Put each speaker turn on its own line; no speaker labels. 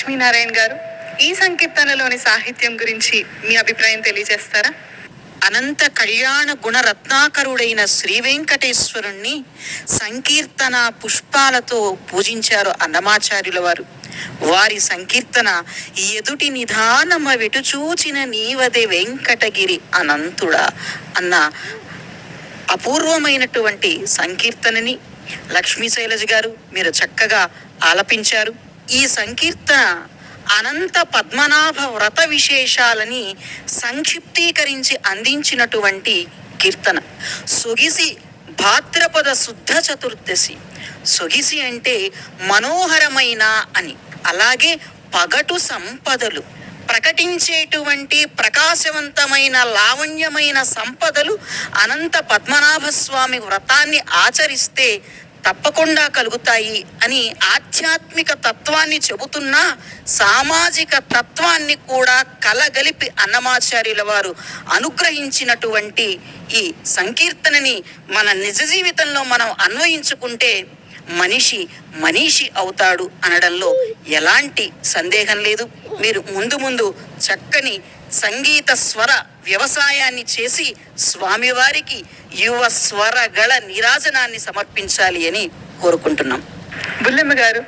లక్ష్మీనారాయణ గారు ఈ సంకీర్తనలోని సాహిత్యం గురించి మీ అభిప్రాయం తెలియజేస్తారా?
అనంత కళ్యాణ గుణరత్నాకరుడైన శ్రీ వెంకటేశ్వరుణ్ణి సంకీర్తన పుష్పాలతో పూజించారు అన్నమాచార్యుల వారు. వారి సంకీర్తన ఎదుటి నిధానమ వెటుచూచిన నీవదే వెంకటగిరి అనంతుడా అన్న అపూర్వమైనటువంటి సంకీర్తనని లక్ష్మీ శైలజ గారు మీరు చక్కగా ఆలపించారు. ఈ సంకీర్తన అనంత పద్మనాభ వ్రత విశేషాలని సంక్షిప్తీకరించి అందించినటువంటి కీర్తన. సొగిసి భాద్రపద శుద్ధ చతుర్దశి. సొగిసి అంటే మనోహరమైన అని. అలాగే పగటు సంపదలు. ప్రకటించేటువంటి ప్రకాశవంతమైన లావణ్యమైన సంపదలు అనంత పద్మనాభ స్వామి వ్రతాన్ని ఆచరిస్తే తప్పకుండా కలుగుతాయి అని ఆధ్యాత్మిక తత్వాన్ని చెబుతున్నా సామాజిక తత్వాన్ని కూడా కలగలిపి అన్నమాచార్యుల వారు అనుగ్రహించినటువంటి ఈ సంకీర్తనని మన నిజ జీవితంలో మనం అన్వయించుకుంటే మనిషి మనీషి అవుతాడు అనడంలో ఎలాంటి సందేహం లేదు. మీరు ముందు ముందు చక్కని సంగీత స్వర వ్యవసాయాన్ని చేసి స్వామివారికి యువ స్వరగళ నిరాజనాన్ని సమర్పించాలి అని కోరుకుంటున్నాం.
బుల్లెమ్మ గారు